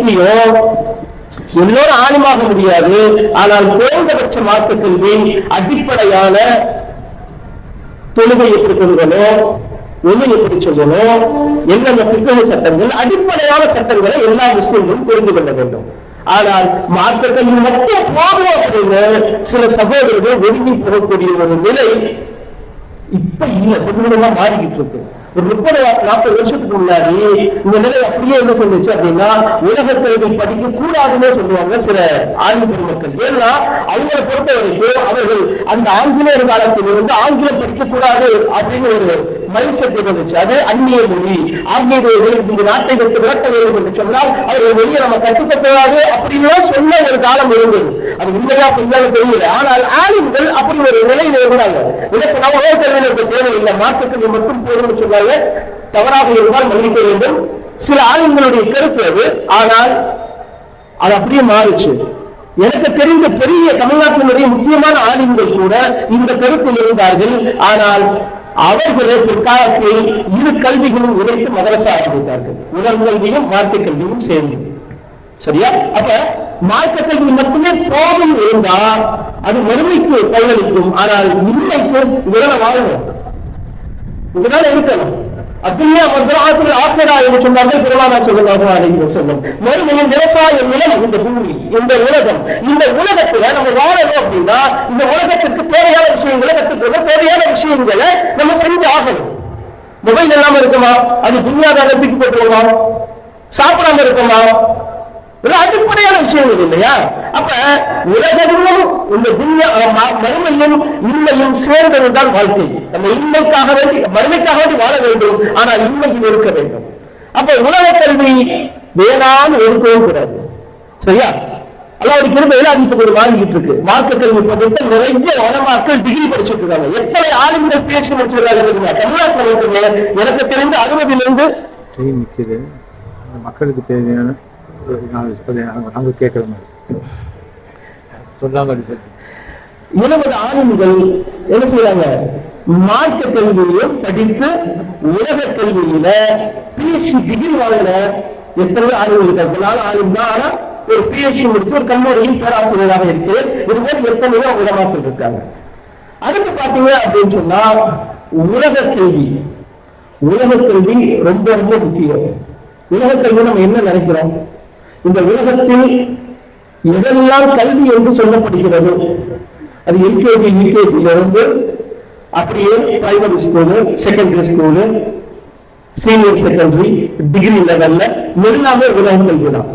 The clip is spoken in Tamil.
முக்கியம் எல்லோரும் ஆணிமாக முடியாது. ஆனால் குறைந்தபட்ச மார்க்க கல்வி அடிப்படையான தொழுகை எப்படி தொழுகணும் ஒண்ணு எப்படி சொல்லணும் என்னென்ன புத்தக சட்டங்கள் அடிப்படையான சட்டங்களை எல்லா முஸ்லிம்களும் தெரிந்து கொள்ள வேண்டும். ஆனால் மார்க்க கல்வி மட்டும் போதும் அப்படின்னு சில சகோதரர்கள் ஒதுங்கி போகக்கூடிய ஒரு நிலை இப்ப இல்ல கொஞ்சமா மாறிக்கிட்டு இருக்கு. முப்பது நாற்பது வருஷத்துக்கு முன்னாடி இந்த நிலை அப்படியே என்ன சொல்லுச்சு அப்படின்னா உலக கல்வி படிக்க கூடாதுன்னு சொல்லுவாங்க சில ஆங்கில பெருமக்கள். ஏன்னா அவங்களை பொறுத்த வரைக்கும் அவர்கள் அந்த ஆங்கிலேயர் காலத்தில் இருந்து ஆங்கிலம் படிக்க கூடாது அப்படின்னு ஒரு மைண்ட் செட் இருந்துச்சு. அது அந்நிய மொழி. ஆங்கிலேயர்கள் இந்த நாட்டை விட்டு விரட்ட வேண்டும் என்று சொன்னால் அவர்கள் வெளியே நம்ம கற்றுக்க அப்படின்னு சொன்ன ஒரு காலம் இருந்தது. அது உண்மையா பொய்யான்னு தெரியல. ஆனால் ஆளுங்கள் அப்படி ஒரு நிலையில இருந்தாங்க என்ன சொன்னா உலக கல்வியில் இருக்க தேவையில்லை மாற்றுக்கல்வி மட்டும் போதும்னு சொன்னாங்க தவறாக இருந்தால் மன்னிக்க வேண்டும். சில ஆளுங்களுடைய கருத்து அது. ஆனால் அது அப்படியே மாறுச்சு. எனக்கு தெரிந்த பெரிய தமிழ்நாட்டினுடைய முக்கியமான ஆளுங்கள் கூட இந்த கருத்தில் இருந்தார்கள். ஆனால் அவர்களே பிற்காலத்தில் இரு கல்விகளும் உழைத்து மதரசா ஆரம்பித்தார்கள் உடல் கல்வியும் மார்க்க கல்வியும் சேர்ந்து. சரியா? அப்ப மார்க்க கல்வி மட்டுமே கோபம் இருந்தா அது வறுமைக்கு பயனளிக்கும் ஆனால் இன்னைக்கு இதனால வாழணும் இதனால இருக்கணும் அத்துல்யா மசராத்தில் ஆக்கிரா என்று சொன்னார்கள் பெருமானா சொல்லுவார்கள் அலைஹி சொல்லும் மறுமையின் விவசாய நிலம் இந்த பூமி இந்த உலகம். இந்த உலகத்துல நம்ம வாழணும் அப்படின்னா இந்த உலகத்துக்கு தேவையான விஷயங்களை உலகத்துக்கு தேவையான விஷயங்களை நம்ம செஞ்சு ஆகணும். மொபைல் இல்லாம இருக்குமா? அது துன்யாதார தூக்கி போட்டுருமா? சாப்பிடாம இருக்குமா? அடிப்படையான விஷயங்கள் இல்லையா? அப்ப உலகமும் இந்த துன்யா மறுமையும் இன்மையும் சேர்ந்ததுதான் வாழ்க்கை. நம்ம இன்மைக்காக வேண்டி மறுமைக்காக வேண்டி வாழ வேண்டும். ஆனால் இன்மையும் இருக்க வேண்டும். அப்ப உலக கல்வி வேணாம்னு ஒதுக்கவும் கூடாது. சரியா? அல்லாவுடைய கிருபையில அதுக்கு ஒரு வாங்கிட்டு இருக்கு. மார்க்க கல்வி பண்றது நிறைய வனமாக்கள் டிகிரி படிச்சுட்டு இருக்காங்க. எத்தனை ஆளுங்கள் பேச்சு முடிச்சிருக்காங்க தமிழ்நாட்டில் இருக்குங்க எனக்கு தெரிந்து அறுபதிலிருந்து மக்களுக்கு தேவையான ஒரு கேட்குற மாதிரி சொல்லாம இருபது ஆளுங்கள் என்ன செய்யறாங்க மார்க்க கல்வியையும் படித்து உலக கல்வியில பிஎஸ்சி டிகிரி வாங்கின எத்தனை ஆளுங்கள் இருக்காங்க நாலு ஆளுங்க தான். ஆனா ஒரு பிஎஸ்சி முடிச்சு ஒரு கல்லூரியின் பேராசிரியராக இருக்கு இது போல எத்தனையோ உலமாக்கள் இருக்காங்க. அடுத்து பாத்தீங்க அப்படின்னு சொன்னா உலக கல்வி. உலக கல்வி ரொம்ப ரொம்ப முக்கியம். உலக கல்வி நம்ம என்ன நினைக்கிறோம்? இந்த உலகத்தில் எதெல்லாம் கல்வி என்று சொல்லப்படுகிறது அது எல்கேஜி யூகேஜில இருந்து அப்படியே primary school secondary school senior secondary degree லெவல்ல எல்லாமே உலகம் கல்வி தான்